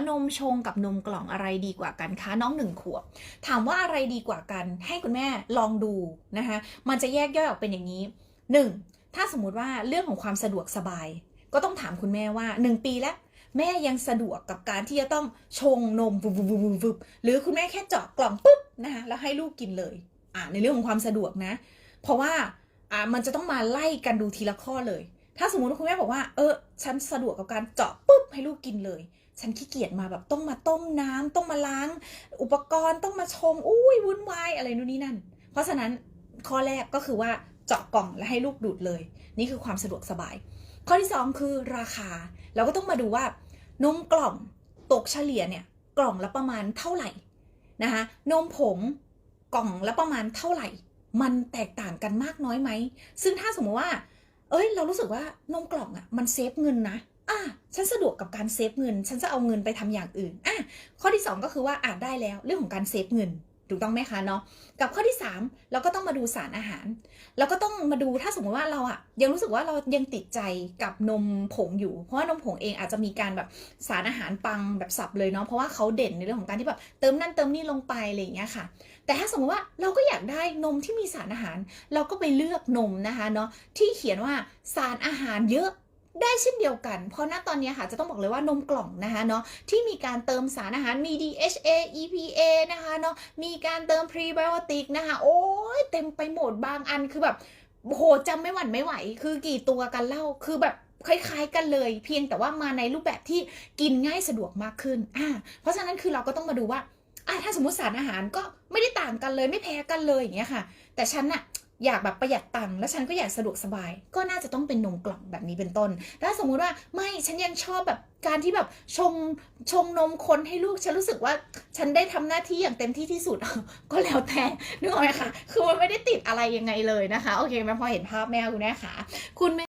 านมชงกับนมกล่องอะไรดีกว่ากันคะน้องหนึ่งขวบ ถามว่าอะไรดีกว่ากัน ให้คุณแม่ลองดูนะคะมันจะแยกย่อยออกเป็นอย่างนี้หนึ่งถ้าสมมุติว่าเรื่องของความสะดวกสบาย ก็ต้องถามคุณแม่ว่าหนึ่งปีแล้วแม่ยังสะดวกกับการที่จะต้องชงนมวุบบุบบุบหรือคุณแม่แค่เจาะกล่องปุ๊บนะคะแล้วให้ลูกกินเลยอ่าในเรื่องของความสะดวกนะ เพราะว่าอ่ามันจะต้องมาไล่กันดูทีละข้อเลย ถ้าสมมติว่าคุณแม่บอกว่า เออฉันสะดวกกับการเจาะปุ๊บให้ลูกกินเลย ฉันขี้เกียจมาแบบต้องมาต้มน้ำต้องมาล้าง อุปกรณ์ต้องมาชงอุ้ยวุ่นวายอะไรนู่นนี่นั่น เพราะฉะนั้นข้อแรกก็คือว่าเจาะกล่องแล้วให้ลูกดูดเลย นี่คือความสะดวกสบาย ข้อที่สองคือราคา เราก็ต้องมาดูว่านมกล่องตกเฉลี่ยเนี่ยกล่องละประมาณเท่าไหร่นะคะนมผงกล่องละประมาณเท่าไหร่ มันแตกต่างกันมากน้อยไหม ซึ่งถ้าสมมติว่า เอ้ย เรารู้สึกว่านมกล่องอะ่ะ มันเซฟเงินนะ อะ ฉันสะดวกกับการเซฟเงิน ฉันจะเอาเงินไปทำอย่างอื่นอะข้อที่ 2 ก็คือว่าอานได้แล้วเรื่องของการเซฟเงินถูกต้องไหมคะเนาะกับข้อที่ 3 เราก็ต้องมาดูสารอาหาร เราก็ต้องมาดูถ้าสมมติว่าเราอะยังรู้สึกว่าเรายังติดใจกับนมผงอยู่ เพราะว่านมผงเองอาจจะมีการแบบสารอาหารปังแบบสับเลยเนาะเพราะว่าเขาเด่นในเรื่องของการที่แบบเติมนั่นเติมนี่ลงไปอะไรอย่างเงี้ยค่ะ แต่ถ้าสมมติว่าเราก็อยากได้นมที่มีสารอาหาร เราก็ไปเลือกนมนะคะเนาะที่เขียนว่าสารอาหารเยอะ ได้เช่นเดียวกัน เพราะณตอนนี้ค่ะจะต้องบอกเลยว่านมกล่องนะคะเนาะที่มีการเติมสารอาหารมี DHA EPA นะคะเนาะมีการเติมพรีไบโอติกนะคะโอ้ยเต็มไปหมดบางอันคือแบบโหจำไม่หวั่นไม่ไหว คือกี่ตัวกันเล่าคือแบบคล้ายๆกันเลย เพียงแต่ว่ามาในรูปแบบที่กินง่ายสะดวกมากขึ้นอ่าเพราะฉะนั้นคือเราก็ต้องมาดูว่าอะถ้าสมมติสารอาหารก็ไม่ได้ต่างกันเลยไม่แพ้กันเลยอย่างเงี้ยค่ะ แต่ฉันน่ะ อยากแบบประหยัดตังค์แล้วฉันก็อยากสะดวกสบาย ก็น่าจะต้องเป็นนมกล่องแบบนี้เป็นต้น ถ้าสมมุติว่าไม่ฉันยังชอบแบบการที่แบบชงชงนมคนให้ลูก ฉันรู้สึกว่าฉันได้ทำหน้าที่อย่างเต็มที่ที่สุด ก็แล้วแต่นึกออกไหมคะคือมันไม่ได้ติดอะไรยังไงเลยนะคะ โอเคไหมพอเห็นภาพแม่คุณแม่ค่ะคุณแม่